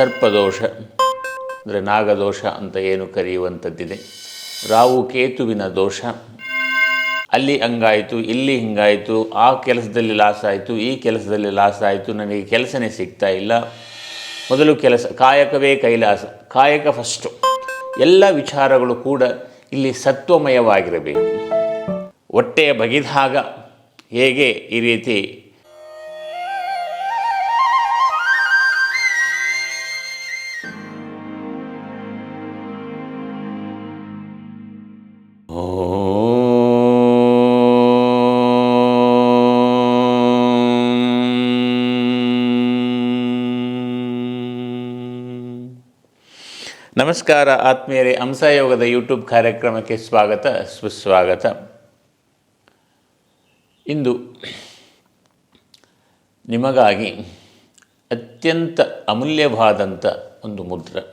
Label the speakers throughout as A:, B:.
A: ಸರ್ಪದೋಷ, ಅಂದರೆ ನಾಗದೋಷ ಅಂತ ಏನು ಕರೆಯುವಂಥದ್ದಿದೆ. ರಾವು ಕೇತುವಿನ ದೋಷ, ಅಲ್ಲಿ ಹಂಗಾಯಿತು, ಇಲ್ಲಿ ಹಿಂಗಾಯಿತು, ಆ ಕೆಲಸದಲ್ಲಿ ಲಾಸ್ ಆಯಿತು, ಈ ಕೆಲಸದಲ್ಲಿ ಲಾಸ್ ಆಯಿತು, ನನಗೆ ಕೆಲಸನೇ ಸಿಗ್ತಾ ಇಲ್ಲ. ಮೊದಲು ಕೆಲಸ, ಕಾಯಕವೇ ಕೈಲಾಸ, ಕಾಯಕ ಫಸ್ಟು ಎಲ್ಲ ವಿಚಾರಗಳು ಕೂಡ ಇಲ್ಲಿ ಸತ್ವಮಯವಾಗಿರಬೇಕು. ಹೊಟ್ಟೆಯ ಬಗೆದಾಗ ಹೇಗೆ ಈ ರೀತಿ ನಮಸ್ಕಾರ, ಆತ್ಮೀಯರೇ. ಹಂಸಯೋಗದ ಯೂಟ್ಯೂಬ್ ಕಾರ್ಯಕ್ರಮಕ್ಕೆ ಸ್ವಾಗತ, ಸುಸ್ವಾಗತ. ಇಂದು ನಿಮಗಾಗಿ ಅತ್ಯಂತ ಅಮೂಲ್ಯವಾದಂಥ ಒಂದು ಮುದ್ರೆ.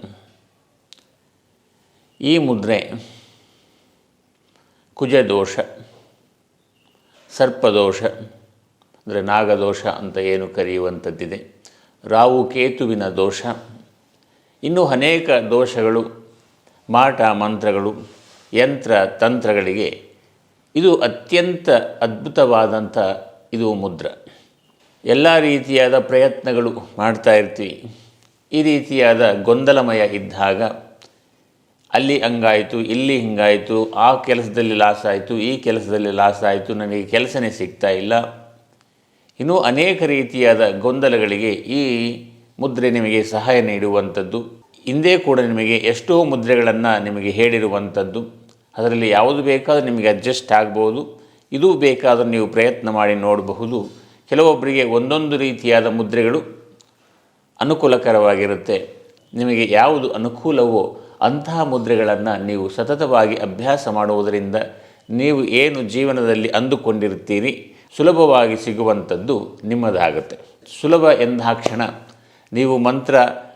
A: ಈ ಮುದ್ರೆ ಕುಜದೋಷ, ಸರ್ಪದೋಷ, ಅಂದರೆ ನಾಗದೋಷ ಅಂತ ಏನು ಕರೆಯುವಂಥದ್ದಿದೆ. ರಾವು ಕೇತುವಿನ ದೋಷ ಇನ್ನೂ ಅನೇಕ ದೋಷಗಳು, ಮಾಟ, ಮಂತ್ರಗಳು, ಯಂತ್ರ, ತಂತ್ರಗಳಿಗೆ ಇದು ಅತ್ಯಂತ ಅದ್ಭುತವಾದಂಥ ಇದು ಮುದ್ರ. ಎಲ್ಲ ರೀತಿಯಾದ ಪ್ರಯತ್ನಗಳು ಮಾಡ್ತಾ ಇರ್ತೀವಿ. ಈ ರೀತಿಯಾದ ಗೊಂದಲಮಯ ಇದ್ದಾಗ ಅಲ್ಲಿ ಹಂಗಾಯಿತು, ಇಲ್ಲಿ ಹಿಂಗಾಯಿತು, ಆ ಕೆಲಸದಲ್ಲಿ ಲಾಸ್ ಆಯಿತು, ಈ ಕೆಲಸದಲ್ಲಿ ಲಾಸ್ ಆಯಿತು, ನನಗೆ ಕೆಲಸನೇ ಸಿಗ್ತಾ ಇಲ್ಲ. ಇನ್ನೂ ಅನೇಕ ರೀತಿಯಾದ ಗೊಂದಲಗಳಿಗೆ ಈ ಮುದ್ರೆ ನಿಮಗೆ ಸಹಾಯ ನೀಡುವಂಥದ್ದು. ಹಿಂದೆ ಕೂಡ ನಿಮಗೆ ಎಷ್ಟೋ ಮುದ್ರೆಗಳನ್ನು ನಿಮಗೆ ಹೇಳಿರುವಂಥದ್ದು. ಅದರಲ್ಲಿ ಯಾವುದು ಬೇಕಾದರೂ ನಿಮಗೆ ಅಡ್ಜಸ್ಟ್ ಆಗ್ಬೋದು. ಇದು ಬೇಕಾದರೂ ನೀವು ಪ್ರಯತ್ನ ಮಾಡಿ ನೋಡಬಹುದು. ಕೆಲವೊಬ್ಬರಿಗೆ ಒಂದೊಂದು ರೀತಿಯಾದ ಮುದ್ರೆಗಳು ಅನುಕೂಲಕರವಾಗಿರುತ್ತೆ. ನಿಮಗೆ ಯಾವುದು ಅನುಕೂಲವೋ ಅಂತಹ ಮುದ್ರೆಗಳನ್ನು ನೀವು ಸತತವಾಗಿ ಅಭ್ಯಾಸ ಮಾಡುವುದರಿಂದ ನೀವು ಏನು ಜೀವನದಲ್ಲಿ ಅಂದುಕೊಂಡಿರುತ್ತೀರಿ ಸುಲಭವಾಗಿ ಸಿಗುವಂಥದ್ದು ನಿಮ್ಮದಾಗುತ್ತೆ. ಸುಲಭ ಎಂದಾಕ್ಷಣ ನೀವು ಮಂತ್ರ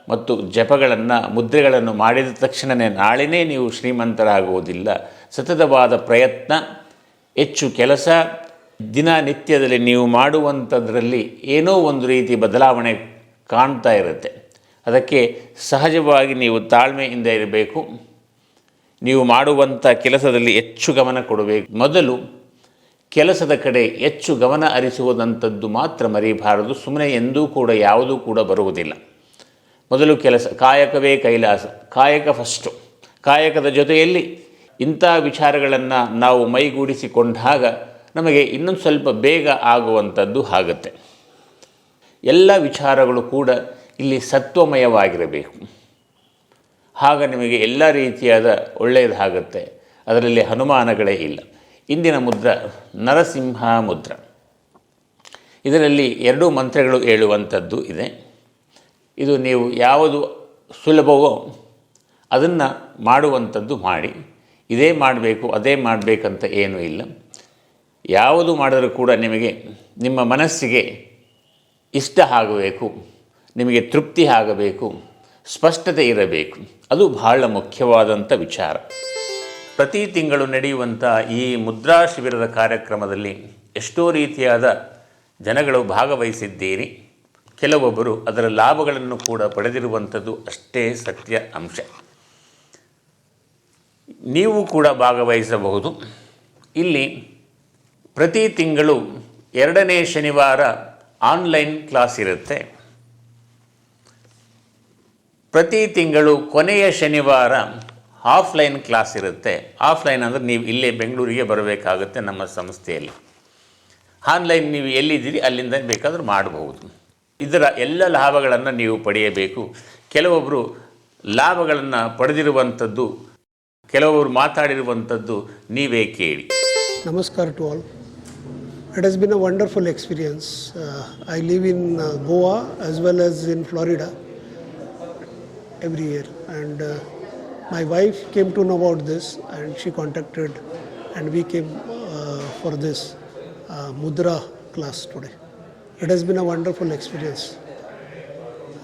A: ಮತ್ತು ಜಪಗಳನ್ನು, ಮುದ್ರೆಗಳನ್ನು ಮಾಡಿದ ತಕ್ಷಣವೇ ನಾಳೆನೇ ನೀವು ಶ್ರೀಮಂತರಾಗುವುದಿಲ್ಲ. ಸತತವಾದ ಪ್ರಯತ್ನ, ಹೆಚ್ಚು ಕೆಲಸ ದಿನನಿತ್ಯದಲ್ಲಿ ನೀವು ಮಾಡುವಂಥದ್ರಲ್ಲಿ ಏನೋ ಒಂದು ರೀತಿ ಬದಲಾವಣೆ ಕಾಣ್ತಾ ಇರುತ್ತೆ. ಅದಕ್ಕೆ ಸಹಜವಾಗಿ ನೀವು ತಾಳ್ಮೆಯಿಂದ ಇರಬೇಕು. ನೀವು ಮಾಡುವಂಥ ಕೆಲಸದಲ್ಲಿ ಹೆಚ್ಚು ಗಮನ ಕೊಡಬೇಕು. ಮೊದಲು ಕೆಲಸದ ಕಡೆ ಹೆಚ್ಚು ಗಮನ ಹರಿಸುವುದಂಥದ್ದು ಮಾತ್ರ ಮರಿಬಾರದು. ಸುಮ್ಮನೆ ಎಂದೂ ಕೂಡ ಯಾವುದೂ ಕೂಡ ಬರುವುದಿಲ್ಲ. ಮೊದಲು ಕೆಲಸ, ಕಾಯಕವೇ ಕೈಲಾಸ, ಕಾಯಕ ಫಸ್ಟು ಕಾಯಕದ ಜೊತೆಯಲ್ಲಿ ಇಂಥ ವಿಚಾರಗಳನ್ನು ನಾವು ಮೈಗೂಡಿಸಿಕೊಂಡಾಗ ನಮಗೆ ಇನ್ನೊಂದು ಸ್ವಲ್ಪ ಬೇಗ ಆಗುವಂಥದ್ದು ಆಗುತ್ತೆ. ಎಲ್ಲ ವಿಚಾರಗಳು ಕೂಡ ಇಲ್ಲಿ ಸತ್ವಮಯವಾಗಿರಬೇಕು. ಆಗ ನಿಮಗೆ ಎಲ್ಲ ರೀತಿಯಾದ ಒಳ್ಳೆಯದಾಗುತ್ತೆ. ಅದರಲ್ಲಿ ಅನುಮಾನಗಳೇ ಇಲ್ಲ. ಇಂದಿನ ಮುದ್ರ ನರಸಿಂಹ ಮುದ್ರ ಇದರಲ್ಲಿ ಎರಡು ಮಂತ್ರಗಳು ಹೇಳುವಂಥದ್ದು ಇದೆ. ಇದು ನೀವು ಯಾವುದು ಸುಲಭವೋ ಅದನ್ನು ಮಾಡುವಂಥದ್ದು ಮಾಡಿ. ಇದೇ ಮಾಡಬೇಕು, ಅದೇ ಮಾಡಬೇಕಂತ ಏನೂ ಇಲ್ಲ. ಯಾವುದು ಮಾಡಿದರೂ ಕೂಡ ನಿಮಗೆ, ನಿಮ್ಮ ಮನಸ್ಸಿಗೆ ಇಷ್ಟ ಆಗಬೇಕು, ನಿಮಗೆ ತೃಪ್ತಿ ಆಗಬೇಕು, ಸ್ಪಷ್ಟತೆ ಇರಬೇಕು. ಅದು ಬಹಳ ಮುಖ್ಯವಾದಂಥ ವಿಚಾರ. ಪ್ರತಿ ತಿಂಗಳು ನಡೆಯುವಂಥ ಈ ಮುದ್ರಾ ಶಿಬಿರದ ಕಾರ್ಯಕ್ರಮದಲ್ಲಿ ಎಷ್ಟೋ ರೀತಿಯಾದ ಜನಗಳು ಭಾಗವಹಿಸಿದ್ದೀರಿ. ಕೆಲವೊಬ್ಬರು ಅದರ ಲಾಭಗಳನ್ನು ಕೂಡ ಪಡೆದಿರುವಂಥದ್ದು ಅಷ್ಟೇ ಸತ್ಯ ಅಂಶ. ನೀವು ಕೂಡ ಭಾಗವಹಿಸಬಹುದು. ಇಲ್ಲಿ ಪ್ರತಿ ತಿಂಗಳು ಎರಡನೇ ಶನಿವಾರ ಆನ್ಲೈನ್ ಕ್ಲಾಸ್ ಇರುತ್ತೆ. ಪ್ರತಿ ತಿಂಗಳು ಕೊನೆಯ ಶನಿವಾರ ಆಫ್ಲೈನ್ ಕ್ಲಾಸ್ ಇರುತ್ತೆ. ಆಫ್ಲೈನ್ ಅಂದರೆ ನೀವು ಇಲ್ಲೇ ಬೆಂಗಳೂರಿಗೆ ಬರಬೇಕಾಗುತ್ತೆ ನಮ್ಮ ಸಂಸ್ಥೆಯಲ್ಲಿ. ಆನ್ಲೈನ್ ನೀವು ಎಲ್ಲಿದ್ದೀರಿ, ಅಲ್ಲಿಂದ ಬೇಕಾದರೂ ಮಾಡಬಹುದು ಇದರ ಎಲ್ಲ ಲಾಭಗಳನ್ನು ನೀವು ಪಡೆಯಬೇಕು. ಕೆಲವೊಬ್ಬರು ಲಾಭಗಳನ್ನು ಪಡೆದಿರುವಂಥದ್ದು ಕೆಲವೊಬ್ಬರು ಮಾತಾಡಿರುವಂಥದ್ದು ನೀವೇ ಕೇಳಿ.
B: ನಮಸ್ಕಾರ to all it has been a wonderful experience I live in Goa as well as in as every year and my wife came to know about this, and she contacted, and we came uh, for this uh, Mudra class today. It has been a wonderful experience.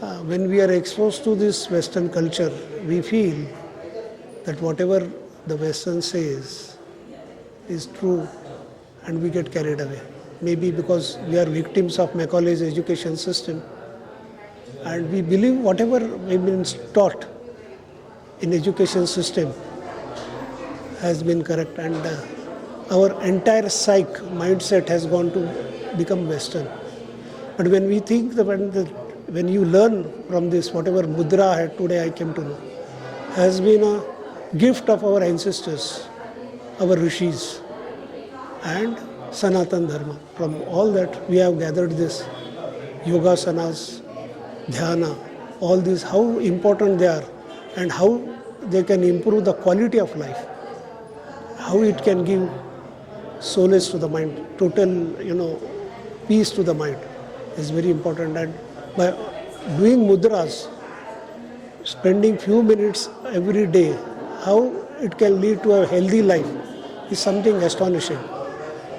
B: Uh, when we are exposed to this Western culture, we feel that whatever the Western says is true and we get carried away. Maybe because we are victims of Macaulay's education system And we believe whatever we've been taught in education system has been correct and uh, our entire psych mindset has gone to become western. But when we think that when, the, when you learn from this whatever mudra had today i came to know has been a gift of our ancestors our rishis and sanatan dharma. From all that we have gathered this yogasanas dhyana all these how important they are and how they can improve the quality of life how it can give solace to the mind, total, you know, peace to the mind is very important. And by doing mudras, spending few minutes every day, how it can lead to a healthy life is something astonishing.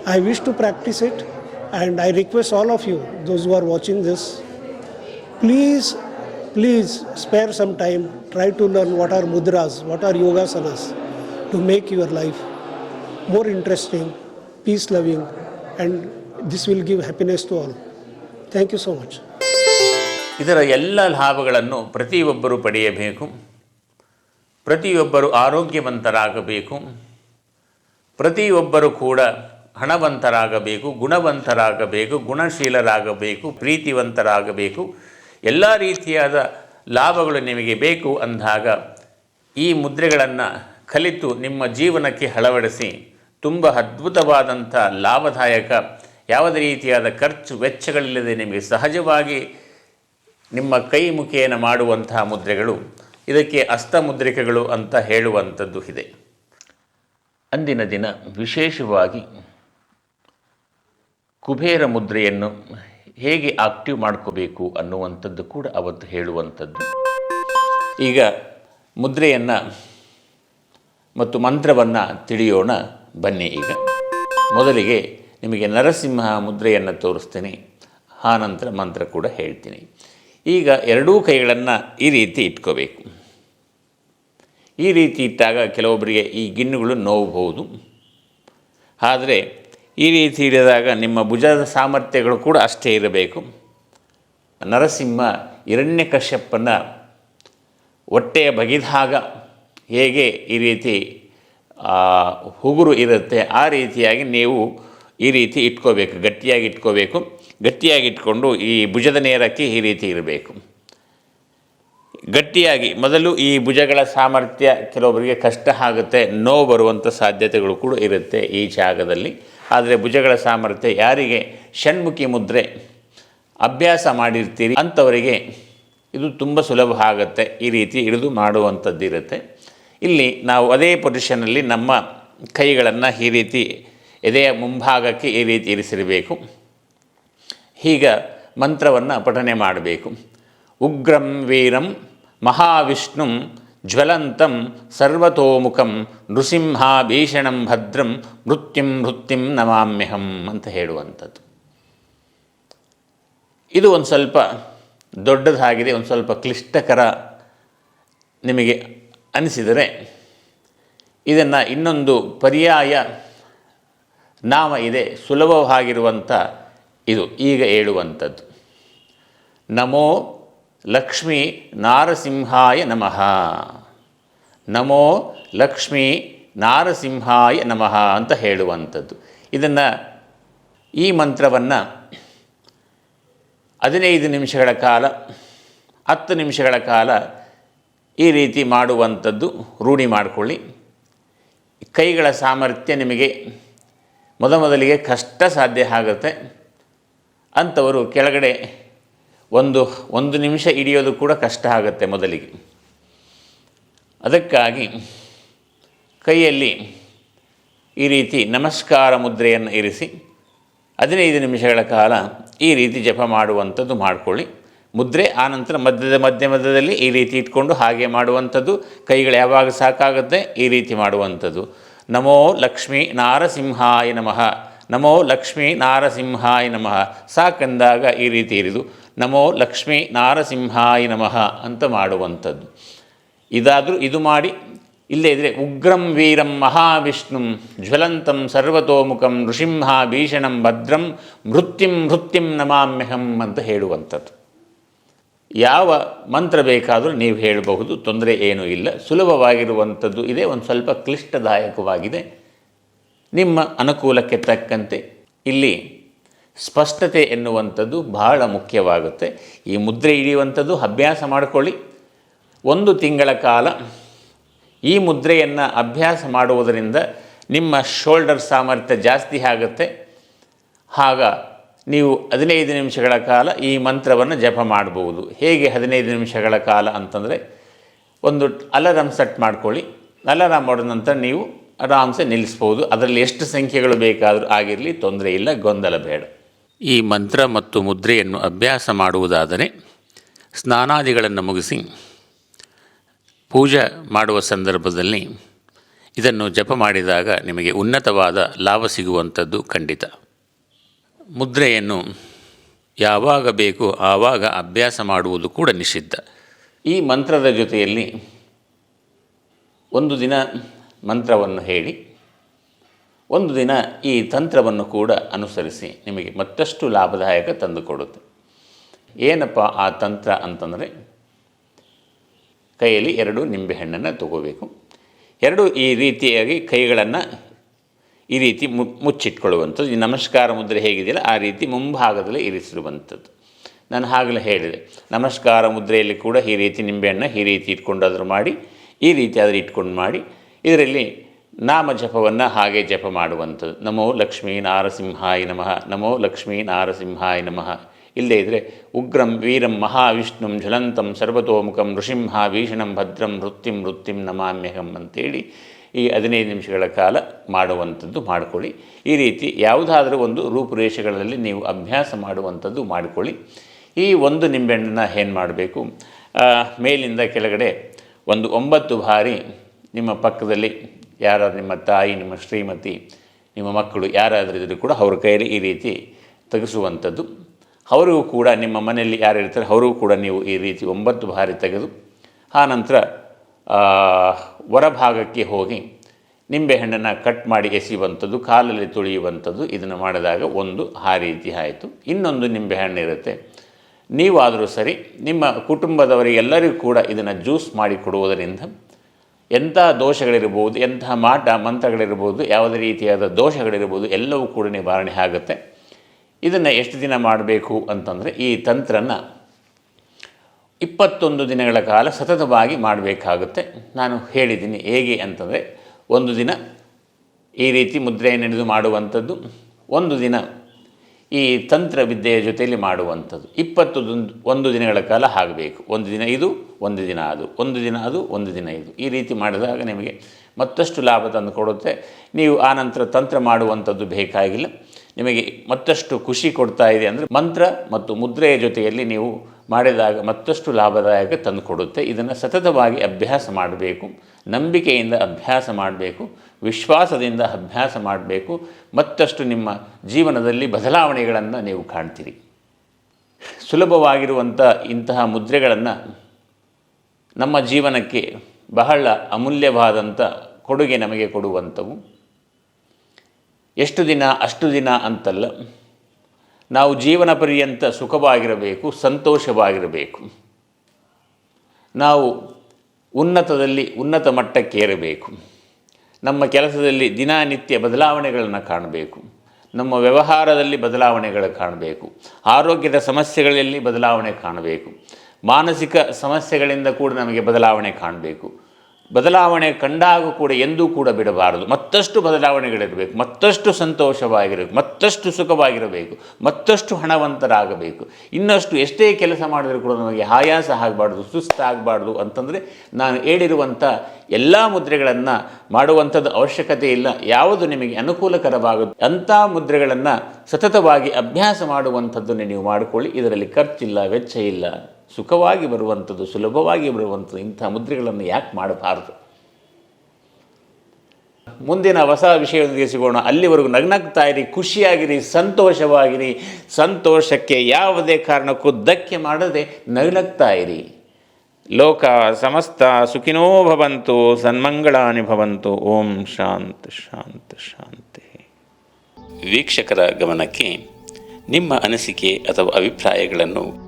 B: I wish to practice it, and I request all of you, those who are watching this, please, please spare some time, try to learn what are mudras, what are yogasanas, to make your life more interesting, peace loving, and this will give happiness to all. Thank you so much.
A: ಇದರ ಎಲ್ಲ ಲಾಭಗಳನ್ನು ಪ್ರತಿಯೊಬ್ಬರು ಪಡೆಯಬೇಕು ಪ್ರತಿಯೊಬ್ಬರು ಆರೋಗ್ಯವಂತರಾಗಬೇಕು ಪ್ರತಿಯೊಬ್ಬರು ಕೂಡ ಹಣವಂತರಾಗಬೇಕು ಗುಣವಂತರಾಗಬೇಕು ಗುಣಶೀಲರಾಗಬೇಕು ಪ್ರೀತಿವಂತರಾಗಬೇಕು ಎಲ್ಲ ರೀತಿಯಾದ ಲಾಭಗಳು ನಿಮಗೆ ಬೇಕು ಅಂದಾಗ ಈ ಮುದ್ರೆಗಳನ್ನು ಕಲಿತು ನಿಮ್ಮ ಜೀವನಕ್ಕೆ ಅಳವಡಿಸಿ ತುಂಬ ಅದ್ಭುತವಾದಂಥ ಲಾಭದಾಯಕ ಯಾವುದೇ ರೀತಿಯಾದ ಖರ್ಚು ವೆಚ್ಚಗಳಿಲ್ಲದೆ ನಿಮಗೆ ಸಹಜವಾಗಿ ನಿಮ್ಮ ಕೈ ಮುಖೇನ ಮಾಡುವಂತಹ ಮುದ್ರೆಗಳು. ಇದಕ್ಕೆ ಅಸ್ತಮುದ್ರಿಕೆಗಳು ಅಂತ ಹೇಳುವಂಥದ್ದು ಇದೆ. ಅಂದಿನ ದಿನ ವಿಶೇಷವಾಗಿ ಕುಬೇರ ಮುದ್ರೆಯನ್ನು ಹೇಗೆ ಆಕ್ಟಿವ್ ಮಾಡ್ಕೋಬೇಕು ಅನ್ನುವಂಥದ್ದು ಕೂಡ ಅವತ್ತು ಹೇಳುವಂಥದ್ದು. ಈಗ ಮುದ್ರೆಯನ್ನು ಮತ್ತು ಮಂತ್ರವನ್ನು ತಿಳಿಯೋಣ. ಬನ್ನಿ ಈಗ. ಮೊದಲಿಗೆ ನಿಮಗೆ ನರಸಿಂಹ ಮುದ್ರೆಯನ್ನು ತೋರಿಸ್ತೀನಿ. ಆನಂತರ ಮಂತ್ರ ಕೂಡ ಹೇಳ್ತೀನಿ. ಈಗ ಎರಡೂ ಕೈಗಳನ್ನು ಈ ರೀತಿ ಇಟ್ಕೋಬೇಕು. ಈ ರೀತಿ ಇಟ್ಟಾಗ ಕೆಲವೊಬ್ಬರಿಗೆ ಈ ಗಿಣ್ಣುಗಳು ನೋವಬಹುದು ಆದರೆ ಈ ರೀತಿ ಹಿಡಿದಾಗ ನಿಮ್ಮ ಭುಜದ ಸಾಮರ್ಥ್ಯಗಳು ಕೂಡ ಅಷ್ಟೇ ಇರಬೇಕು. ನರಸಿಂಹ ಹಿರಣ್ಯಕಶ್ಯಪನ ಹೊಟ್ಟೆಯ ಬಗೆದಾಗ ಹೇಗೆ ಈ ರೀತಿ ಆ, ಉಗುರು ಇರುತ್ತೆ ಆ ರೀತಿಯಾಗಿ ನೀವು ಈ ರೀತಿ ಇಟ್ಕೋಬೇಕು ಗಟ್ಟಿಯಾಗಿ ಇಟ್ಕೋಬೇಕು. ಗಟ್ಟಿಯಾಗಿ ಇಟ್ಕೊಂಡು ಈ ಭುಜದ ನೇರಕ್ಕೆ ಈ ರೀತಿ ಇರಬೇಕು. ಗಟ್ಟಿಯಾಗಿ ಮೊದಲು ಈ ಭುಜಗಳ ಸಾಮರ್ಥ್ಯ ಕೆಲವೊಬ್ಬರಿಗೆ ಕಷ್ಟ ಆಗುತ್ತೆ ನೋವು ಬರುವಂಥ ಸಾಧ್ಯತೆಗಳು ಕೂಡ ಇರುತ್ತೆ ಈ ಜಾಗದಲ್ಲಿ. ಆದರೆ ಭುಜಗಳ ಸಾಮರ್ಥ್ಯ ಯಾರಿಗೆ? ಷಣ್ಮುಖಿ ಮುದ್ರೆ. ಅಭ್ಯಾಸ ಮಾಡಿರ್ತೀರಿ ಅಂಥವರಿಗೆ ಇದು ತುಂಬ ಸುಲಭ ಆಗುತ್ತೆ, ಈ ರೀತಿ ಹಿಡಿದು ಮಾಡುವಂಥದ್ದಿರುತ್ತೆ ಇಲ್ಲಿ ನಾವು ಅದೇ ಪೊಸಿಷನಲ್ಲಿ ನಮ್ಮ ಕೈಗಳನ್ನು ಈ ರೀತಿ ಎದೆಯ ಮುಂಭಾಗಕ್ಕೆ ಈ ರೀತಿ ಇರಿಸಿರಬೇಕು. ಹೀಗ ಮಂತ್ರವನ್ನು ಪಠನೆ ಮಾಡಬೇಕು. ಉಗ್ರಂ ವೀರಂ ಮಹಾವಿಷ್ಣುಂ ಜ್ವಲಂತಂ ಸರ್ವತೋಮುಖಂ ನೃಸಿಂಹ ಭೀಷಣಂ ಭದ್ರಂ ಮೃತ್ಯುಂ ಮೃತ್ಯುಂ ನಮಾಮ್ಯಹಂ ಅಂತ ಹೇಳುವಂಥದ್ದು. ಇದು ಒಂದು ಸ್ವಲ್ಪ ದೊಡ್ಡದಾಗಿದೆ, ಒಂದು ಸ್ವಲ್ಪ ಕ್ಲಿಷ್ಟಕರ ನಿಮಗೆ ಅನಿಸಿದರೆ ಇದನ್ನು ಇನ್ನೊಂದು ಪರ್ಯಾಯ ನಾಮ ಇದೆ, ಸುಲಭವಾಗಿರುವಂಥ ಇದು ಈಗ ಹೇಳುವಂಥದ್ದು. ನಮೋ ಲಕ್ಷ್ಮೀ ನಾರಸಿಂಹಾಯ ನಮಃ. ನಮೋ ಲಕ್ಷ್ಮೀ ನಾರಸಿಂಹಾಯ ನಮಃ ಅಂತ ಹೇಳುವಂಥದ್ದು. ಇದನ್ನು ಈ ಮಂತ್ರವನ್ನು ಹದಿನೈದು ನಿಮಿಷಗಳ ಕಾಲ, ಹತ್ತು ನಿಮಿಷಗಳ ಕಾಲ ಈ ರೀತಿ ಮಾಡುವಂಥದ್ದು ರೂಢಿ ಮಾಡಿಕೊಳ್ಳಿ. ಕೈಗಳ ಸಾಮರ್ಥ್ಯ ನಿಮಗೆ ಮೊದಮೊದಲಿಗೆ ಕಷ್ಟ ಸಾಧ್ಯ ಆಗುತ್ತೆ. ಅಂಥವರು ಕೆಳಗಡೆ ಒಂದು ಒಂದು ನಿಮಿಷ ಹಿಡಿಯೋದು ಕೂಡ ಕಷ್ಟ ಆಗುತ್ತೆ ಮೊದಲಿಗೆ. ಅದಕ್ಕಾಗಿ ಕೈಯಲ್ಲಿ ಈ ರೀತಿ ನಮಸ್ಕಾರ ಮುದ್ರೆಯನ್ನು ಇರಿಸಿ ಹದಿನೈದು ನಿಮಿಷಗಳ ಕಾಲ ಈ ರೀತಿ ಜಪ ಮಾಡುವಂಥದ್ದು ಮಾಡಿಕೊಳ್ಳಿ. ಮುದ್ರೆ ಆನಂತರ ಮಧ್ಯದ ಮಧ್ಯ ಮಧ್ಯದಲ್ಲಿ ಈ ರೀತಿ ಇಟ್ಕೊಂಡು ಹಾಗೆ ಮಾಡುವಂಥದ್ದು. ಕೈಗಳು ಯಾವಾಗ ಸಾಕಾಗುತ್ತೆ ಈ ರೀತಿ ಮಾಡುವಂಥದ್ದು. ನಮೋ ಲಕ್ಷ್ಮೀ ನಾರಸಿಂಹಾಯ ನಮಃ. ನಮೋ ಲಕ್ಷ್ಮೀ ನಾರಸಿಂಹಾಯ ನಮಃ. ಸಾಕಂದಾಗ ಈ ರೀತಿ ಇರಿದು ನಮೋ ಲಕ್ಷ್ಮೀ ನಾರಸಿಂಹಾಯ ನಮಃ ಅಂತ ಮಾಡುವಂಥದ್ದು. ಇದಾದರೂ ಇದು ಮಾಡಿ, ಇಲ್ಲೇ ಇದ್ರೆ ಉಗ್ರಂ ವೀರಂ ಮಹಾವಿಷ್ಣುಂ ಜ್ವಲಂತಂ ಸರ್ವತೋಮುಖಂ ನೃಸಿಂಹ ಭೀಷಣಂ ಭದ್ರಂ ಮೃತ್ಯುಂ ಮೃತ್ಯುಂ ನಮಾಮ್ಯಹಂ ಅಂತ ಹೇಳುವಂಥದ್ದು. ಯಾವ ಮಂತ್ರ ಬೇಕಾದರೂ ನೀವು ಹೇಳಬಹುದು, ತೊಂದರೆ ಏನೂ ಇಲ್ಲ. ಸುಲಭವಾಗಿರುವಂಥದ್ದು ಇದೆ, ಒಂದು ಸ್ವಲ್ಪ ಕ್ಲಿಷ್ಟದಾಯಕವಾಗಿದೆ. ನಿಮ್ಮ ಅನುಕೂಲಕ್ಕೆ ತಕ್ಕಂತೆ ಇಲ್ಲಿ ಸ್ಪಷ್ಟತೆ ಎನ್ನುವಂಥದ್ದು ಬಹಳ ಮುಖ್ಯವಾಗುತ್ತೆ. ಈ ಮುದ್ರೆ ಹಿಡಿಯುವಂಥದ್ದು ಅಭ್ಯಾಸ ಮಾಡಿಕೊಳ್ಳಿ. ಒಂದು ತಿಂಗಳ ಕಾಲ ಈ ಮುದ್ರೆಯನ್ನು ಅಭ್ಯಾಸ ಮಾಡುವುದರಿಂದ ನಿಮ್ಮ ಶೋಲ್ಡರ್ ಸಾಮರ್ಥ್ಯ ಜಾಸ್ತಿ ಆಗುತ್ತೆ. ಆಗ ನೀವು ಹದಿನೈದು ನಿಮಿಷಗಳ ಕಾಲ ಈ ಮಂತ್ರವನ್ನು ಜಪ ಮಾಡಬಹುದು. ಹೇಗೆ ಹದಿನೈದು ನಿಮಿಷಗಳ ಕಾಲ ಅಂತಂದರೆ ಒಂದು ಅಲಾರಾಮ್ ಸೆಟ್ ಮಾಡ್ಕೊಳ್ಳಿ. ಅಲಾರಾಮ್ ಮಾಡಿದ ನಂತರ ನೀವು ಆರಾಮ್ಸೆ ನಿಲ್ಲಿಸ್ಬೋದು ಅದರಲ್ಲಿ ಎಷ್ಟು ಸಂಖ್ಯೆಗಳು ಬೇಕಾದರೂ ಆಗಿರಲಿ, ತೊಂದರೆ ಇಲ್ಲ, ಗೊಂದಲ ಬೇಡ. ಈ ಮಂತ್ರ ಮತ್ತು ಮುದ್ರೆಯನ್ನು ಅಭ್ಯಾಸ ಮಾಡುವುದಾದರೆ ಸ್ನಾನಾದಿಗಳನ್ನು ಮುಗಿಸಿ ಪೂಜೆ ಮಾಡುವ ಸಂದರ್ಭದಲ್ಲಿ ಇದನ್ನು ಜಪ ಮಾಡಿದಾಗ ನಿಮಗೆ ಉನ್ನತವಾದ ಲಾಭ ಸಿಗುವಂಥದ್ದು ಖಂಡಿತ. ಮುದ್ರೆಯನ್ನು ಯಾವಾಗ ಬೇಕು ಆವಾಗ ಅಭ್ಯಾಸ ಮಾಡುವುದು ಕೂಡ ನಿಷಿದ್ಧ. ಈ ಮಂತ್ರದ ಜೊತೆಯಲ್ಲಿ ಒಂದು ದಿನ ಮಂತ್ರವನ್ನು ಹೇಳಿ, ಒಂದು ದಿನ ಈ ತಂತ್ರವನ್ನು ಕೂಡ ಅನುಸರಿಸಿ ನಿಮಗೆ ಮತ್ತಷ್ಟು ಲಾಭದಾಯಕ ತಂದುಕೊಡುತ್ತೆ. ಏನಪ್ಪ ಆ ತಂತ್ರ ಅಂತಂದರೆ ಕೈಯಲ್ಲಿ ಎರಡು ನಿಂಬೆಹಣ್ಣನ್ನು ತಗೋಬೇಕು. ಎರಡು ಈ ರೀತಿಯಾಗಿ ಕೈಗಳನ್ನು ಈ ರೀತಿ ಮು, ಮುಚ್ಚಿಟ್ಕೊಳ್ಳುವಂಥದ್ದು. ಈ ನಮಸ್ಕಾರ ಮುದ್ರೆ ಹೇಗಿದೆಯಲ್ಲ, ಆ ರೀತಿ ಮುಂಭಾಗದಲ್ಲಿ ಇರಿಸಿರುವಂಥದ್ದು. ನಾನು ಆಗಲೇ ಹೇಳಿದೆ. ನಮಸ್ಕಾರ ಮುದ್ರೆಯಲ್ಲಿ ಕೂಡ ಈ ರೀತಿ ನಿಂಬೆಹಣ್ಣು ಈ ರೀತಿ ಇಟ್ಕೊಂಡಾದರೂ ಮಾಡಿ, ಈ ರೀತಿ ಆದರೂ ಇಟ್ಕೊಂಡು ಮಾಡಿ, ಇದರಲ್ಲಿ ನಾಮ ಜಪವನ್ನು ಹಾಗೆ ಜಪ ಮಾಡುವಂಥದ್ದು. ನಮೋ ಲಕ್ಷ್ಮೀ ನಾರಸಿಂಹಾಯ ನಮಃ, ನಮೋ ಲಕ್ಷ್ಮೀ ನಾರಸಿಂಹಾಯ ನಮಃ. ಇಲ್ಲದೇ ಇದ್ದರೆ ಉಗ್ರಂ, ವೀರಂ, ಮಹಾವಿಷ್ಣುಂ ಜ್ವಲಂತಂ ಸರ್ವತೋಮುಖಂ ಋಷಿಂಹ ಭೀಷಣಂ ಭದ್ರಂ, ವೃತ್ತಿಂ ವೃತ್ತಿಂ ನಮಾಮ್ಯಹಂ ಅಂತೇಳಿ ಈ ಹದಿನೈದು ನಿಮಿಷಗಳ ಕಾಲ ಮಾಡುವಂಥದ್ದು ಮಾಡಿಕೊಳ್ಳಿ. ಈ ರೀತಿ ಯಾವುದಾದರೂ ಒಂದು ರೂಪುರೇಷೆಗಳಲ್ಲಿ ನೀವು ಅಭ್ಯಾಸ ಮಾಡುವಂಥದ್ದು ಮಾಡಿಕೊಳ್ಳಿ. ಈ ಒಂದು ನಿಂಬೆಹಣ್ಣನ್ನು ಏನು ಮಾಡಬೇಕು? ಮೇಲಿಂದ ಕೆಳಗಡೆ ಒಂದು ಒಂಬತ್ತು ಬಾರಿ ನಿಮ್ಮ ಪಕ್ಕದಲ್ಲಿ ಯಾರಾದ್ರು ನಿಮ್ಮ ತಾಯಿ, ನಿಮ್ಮ ಶ್ರೀಮತಿ, ನಿಮ್ಮ ಮಕ್ಕಳು ಯಾರಾದರೂ ಇದ್ದರೂ ಕೂಡ ಅವ್ರ ಕೈಯಲ್ಲಿ ಈ ರೀತಿ ತೆಗೆಸುವಂಥದ್ದು ಅವರಿಗೂ ಕೂಡ ನಿಮ್ಮ ಮನೆಯಲ್ಲಿ ಯಾರು ಇರ್ತಾರೆ, ಅವರಿಗೂ ಕೂಡ ನೀವು ಈ ರೀತಿ ಒಂಬತ್ತು ಬಾರಿ ತೆಗೆದು, ಆ ನಂತರ ಹೊರಭಾಗಕ್ಕೆ ಹೋಗಿ ನಿಂಬೆಹಣ್ಣನ್ನು ಕಟ್ ಮಾಡಿ ಎಸೆಯುವಂಥದ್ದು, ಕಾಲಲ್ಲಿ ತುಳಿಯುವಂಥದ್ದು, ಇದನ್ನು ಮಾಡಿದಾಗ ಒಂದು ಆ ರೀತಿ ಆಯಿತು. ಇನ್ನೊಂದು ನಿಂಬೆಹಣ್ಣು ಇರುತ್ತೆ. ನೀವಾದರೂ ಸರಿ, ನಿಮ್ಮ ಕುಟುಂಬದವರಿಗೆಲ್ಲರಿಗೂ ಕೂಡ ಇದನ್ನು ಜ್ಯೂಸ್ ಮಾಡಿ ಕೊಡುವುದರಿಂದ ಎಂಥ ದೋಷಗಳಿರ್ಬೋದು, ಎಂಥ ಮಾಟ, ಮಂತ್ರಗಳಿರ್ಬೋದು, ಯಾವುದೇ ರೀತಿಯಾದ ದೋಷಗಳಿರ್ಬೋದು, ಎಲ್ಲವೂ ಕೂಡ ನಿವಾರಣೆ ಆಗುತ್ತೆ. ಇದನ್ನು ಎಷ್ಟು ದಿನ ಮಾಡಬೇಕು ಅಂತಂದರೆ ಈ ತಂತ್ರನ ಇಪ್ಪತ್ತೊಂದು ದಿನಗಳ ಕಾಲ ಸತತವಾಗಿ ಮಾಡಬೇಕಾಗುತ್ತೆ. ನಾನು ಹೇಳಿದ್ದೀನಿ ಹೇಗೆ ಅಂತಂದರೆ ಒಂದು ದಿನ ಈ ರೀತಿ ಮುದ್ರೆಯನ್ನು ಹಿಡಿದು ಮಾಡುವಂಥದ್ದು, ಒಂದು ದಿನ ಈ ತಂತ್ರ ವಿದ್ಯೆಯ ಜೊತೆಯಲ್ಲಿ ಮಾಡುವಂಥದ್ದು. ಇಪ್ಪತ್ತು ಒಂದು ದಿನಗಳ ಕಾಲ ಆಗಬೇಕು ಒಂದು ದಿನ ಇದು, ಒಂದು ದಿನ ಅದು. ಒಂದು ದಿನ ಅದು, ಒಂದು ದಿನ ಇದು. ಈ ರೀತಿ ಮಾಡಿದಾಗ ನಿಮಗೆ ಮತ್ತಷ್ಟು ಲಾಭ ತಂದು ಕೊಡುತ್ತೆ. ನೀವು ಆ ನಂತರ ತಂತ್ರ ಮಾಡುವಂಥದ್ದು ಬೇಕಾಗಿಲ್ಲ. ನಿಮಗೆ ಮತ್ತಷ್ಟು ಖುಷಿ ಕೊಡ್ತಾ ಇದೆ ಅಂದರೆ ಮಂತ್ರ ಮತ್ತು ಮುದ್ರೆಯ ಜೊತೆಯಲ್ಲಿ ನೀವು ಮಾಡಿದಾಗ ಮತ್ತಷ್ಟು ಲಾಭದಾಯಕ ತಂದುಕೊಡುತ್ತೆ. ಇದನ್ನು ಸತತವಾಗಿ ಅಭ್ಯಾಸ ಮಾಡಬೇಕು. ನಂಬಿಕೆಯಿಂದ ಅಭ್ಯಾಸ ಮಾಡಬೇಕು. ವಿಶ್ವಾಸದಿಂದ ಅಭ್ಯಾಸ ಮಾಡಬೇಕು. ಮತ್ತಷ್ಟು ನಿಮ್ಮ ಜೀವನದಲ್ಲಿ ಬದಲಾವಣೆಗಳನ್ನು ನೀವು ಕಾಣ್ತೀರಿ. ಸುಲಭವಾಗಿರುವಂಥ ಇಂತಹ ಮುದ್ರೆಗಳನ್ನು ನಮ್ಮ ಜೀವನಕ್ಕೆ ಬಹಳ ಅಮೂಲ್ಯವಾದಂಥ ಕೊಡುಗೆ ನಮಗೆ ಕೊಡುವಂಥವು. ಎಷ್ಟು ದಿನ, ಅಷ್ಟು ದಿನ ಅಂತಲ್ಲ, ನಾವು ಜೀವನ ಪರ್ಯಂತ ಸುಖವಾಗಿರಬೇಕು, ಸಂತೋಷವಾಗಿರಬೇಕು. ನಾವು ಉನ್ನತದಲ್ಲಿ ಉನ್ನತ ಮಟ್ಟಕ್ಕೇರಬೇಕು ನಮ್ಮ ಕೆಲಸದಲ್ಲಿ ದಿನನಿತ್ಯ ಬದಲಾವಣೆಗಳನ್ನು ಕಾಣಬೇಕು. ನಮ್ಮ ವ್ಯವಹಾರದಲ್ಲಿ ಬದಲಾವಣೆಗಳು ಕಾಣಬೇಕು. ಆರೋಗ್ಯದ ಸಮಸ್ಯೆಗಳಲ್ಲಿ ಬದಲಾವಣೆ ಕಾಣಬೇಕು. ಮಾನಸಿಕ ಸಮಸ್ಯೆಗಳಿಂದ ಕೂಡ ನಮಗೆ ಬದಲಾವಣೆ ಕಾಣಬೇಕು. ಬದಲಾವಣೆ ಕಂಡಾಗ ಕೂಡ ಎಂದೂ ಕೂಡ ಬಿಡಬಾರದು. ಮತ್ತಷ್ಟು ಬದಲಾವಣೆಗಳಿರಬೇಕು. ಮತ್ತಷ್ಟು ಸಂತೋಷವಾಗಿರಬೇಕು. ಮತ್ತಷ್ಟು ಸುಖವಾಗಿರಬೇಕು. ಮತ್ತಷ್ಟು ಹಣವಂತರಾಗಬೇಕು. ಇನ್ನಷ್ಟು ಎಷ್ಟೇ ಕೆಲಸ ಮಾಡಿದರೂ ಕೂಡ ನಮಗೆ ಆಯಾಸ ಆಗಬಾರ್ದು ಸುಸ್ತಾಗಬಾರ್ದು ಅಂತಂದರೆ ನಾನು ಹೇಳಿರುವಂಥ ಎಲ್ಲ ಮುದ್ರೆಗಳನ್ನು ಮಾಡುವಂಥದ್ದು ಅವಶ್ಯಕತೆ ಇಲ್ಲ. ಯಾವುದು ನಿಮಗೆ ಅನುಕೂಲಕರವಾಗುತ್ತೆ ಅಂಥ ಮುದ್ರೆಗಳನ್ನು ಸತತವಾಗಿ ಅಭ್ಯಾಸ ಮಾಡುವಂಥದ್ದನ್ನು ನೀವು ಮಾಡಿಕೊಳ್ಳಿ. ಇದರಲ್ಲಿ ಖರ್ಚಿಲ್ಲ, ವೆಚ್ಚ ಇಲ್ಲ. ಸುಖವಾಗಿ ಬರುವಂಥದ್ದು, ಸುಲಭವಾಗಿ ಬರುವಂಥದ್ದು, ಇಂಥ ಮುದ್ರೆಗಳನ್ನು ಯಾಕೆ ಮಾಡಬಾರದು? ಮುಂದಿನ ಹೊಸ ವಿಷಯದೊಂದಿಗೆ ಸಿಗೋಣ. ಅಲ್ಲಿವರೆಗೂ ನಗ್ನಗ್ತಾ ಇರಿ ಖುಷಿಯಾಗಿರಿ, ಸಂತೋಷವಾಗಿರಿ. ಸಂತೋಷಕ್ಕೆ ಯಾವುದೇ ಕಾರಣಕ್ಕೂ ಧಕ್ಕೆ ಮಾಡದೆ ನಗ್ನಗ್ತಾ ಇರಿ ಲೋಕ ಸಮಸ್ತ ಸುಖಿನೋ ಭವಂತು, ಸನ್ಮಂಗಳಾನಿ ಭವಂತು. ಓಂ ಶಾಂತ ಶಾಂತ, ಶಾಂತಿ. ವೀಕ್ಷಕರ ಗಮನಕ್ಕೆ ನಿಮ್ಮ ಅನಿಸಿಕೆ ಅಥವಾ ಅಭಿಪ್ರಾಯಗಳನ್ನು